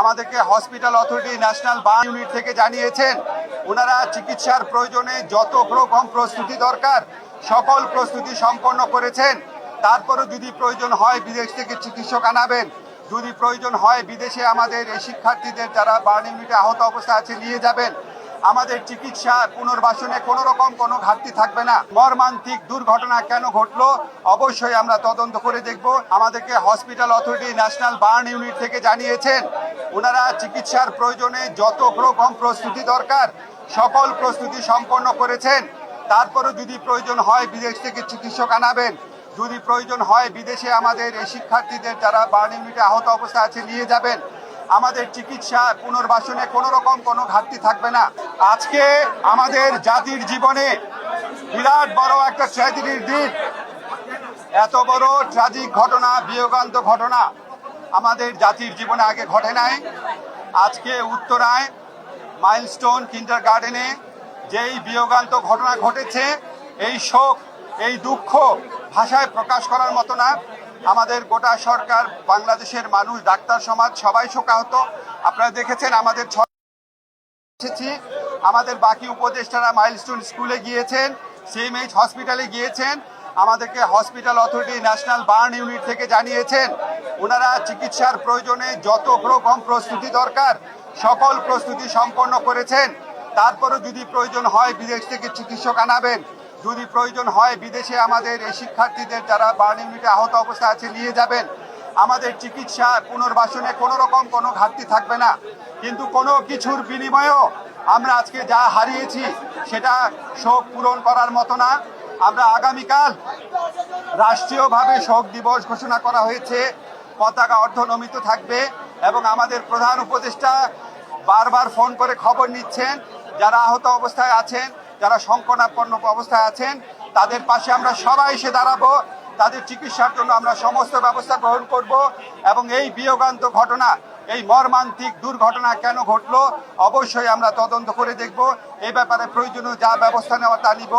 আমাদেরকে hospital authority national burn unit থেকে জানিয়েছেন, ওনারা চিকিৎসার প্রয়োজনে যত রকম প্রস্তুতি দরকার, সকল প্রস্তুতি সম্পন্ন করেছেন। তারপরে যদি প্রয়োজন হয় বিদেশ থেকে চিকিৎসক আনাবেন। যদি প্রয়োজন হয় বিদেশে আমাদের এই শিক্ষার্থীদের যারা বার্ন ইউনিটে আহত অবস্থা আছে নিয়ে যাবেন। আমাদের চিকিৎসা পুনর্বাসনে কোনো রকম কোনো ঘাটতি থাকবে না। মর্মান্তিক দুর্ঘটনা কেন ঘটলো, অবশ্যই আমরা তদন্ত করে দেখব। আমাদেরকে hospital authority national burn unit থেকে জানিয়েছেন, ওনারা চিকিৎসার প্রয়োজনে যত রকম প্রস্তুতি দরকার, সকল প্রস্তুতি সম্পন্ন করেছেন। তারপরে যদি প্রয়োজন হয় বিদেশ থেকে চিকিৎসক আনাবেন। যদি প্রয়োজন হয় বিদেশে আমাদের এই শিক্ষার্থীদের যারা বার্ন ইউনিটে আহত অবস্থা আছে নিয়ে যাবেন। আমাদের চিকিৎসা পুনর্বাসনে কোনো রকম কোনো ঘাটতি থাকবে না। আজকে আমাদের জাতির জীবনে বিরাট বড় একটা ট্র্যাজেডির দিন। এত বড় ট্রাজিক ঘটনা, বিয়োগান্ত ঘটনা আমাদের জাতির জীবনে আগে ঘটে নাই। আজকে উত্তরায় মাইলস্টোন কিন্ডার গার্ডেনে যেই বিয়োগান্ত ঘটনা ঘটেছে, এই শোক, এই দুঃখ ভাষায় প্রকাশ করার মতো না। আমাদের গোটা সরকার, বাংলাদেশের মানুষ, ডাক্তার সমাজ, সবাই শোকাহত। আপনারা দেখেছেন আমাদের এসেছি। আমাদের বাকি উপদেষ্টারা মাইলস্টোন স্কুলে গিয়েছেন সিএমএইচ হসপিটালে গিয়েছেন। আমাদেরকে hospital authority national burn unit থেকে জানিয়েছেন, ওনারা চিকিৎসার প্রয়োজনে যত রকম প্রস্তুতি দরকার, সকল প্রস্তুতি সম্পন্ন করেছেন। তারপরে যদি প্রয়োজন হয়, বিদেশ থেকে চিকিৎসক আনাবেন। যদি প্রয়োজন হয় বিদেশে আমাদের এই শিক্ষার্থীদের যারা বার্ন ইউনিটে আহত অবস্থা আছে নিয়ে যাবেন। আমাদের চিকিৎসা পুনর্বাসনে কোনো রকম কোনো ঘাটতি থাকবে না। কিন্তু কোনো কিছুর বিনিময়েও আমরা আজকে যা হারিয়েছি সেটা শোক পূরণ করার মতো না। আমরা আগামীকাল রাষ্ট্রীয়ভাবে শোক দিবস ঘোষণা করা হয়েছে। পতাকা অর্ধনমিত থাকবে এবং আমাদের প্রধান উপদেষ্টা বারবার ফোন করে খবর নিচ্ছেন। যারা আহত অবস্থায় আছেন যারা সংকটাপন্ন অবস্থায় আছেন, তাদের পাশে আমরা সবাই এসে দাঁড়াবো। তাদের চিকিৎসার জন্য আমরা সমস্ত ব্যবস্থা গ্রহণ করব এবং এই বিয়োগান্ত ঘটনা, এই মর্মান্তিক দুর্ঘটনা কেন ঘটলো, অবশ্যই আমরা তদন্ত করে দেখব। এ ব্যাপারে প্রয়োজনীয় যা ব্যবস্থা নেওয়া তা নিব।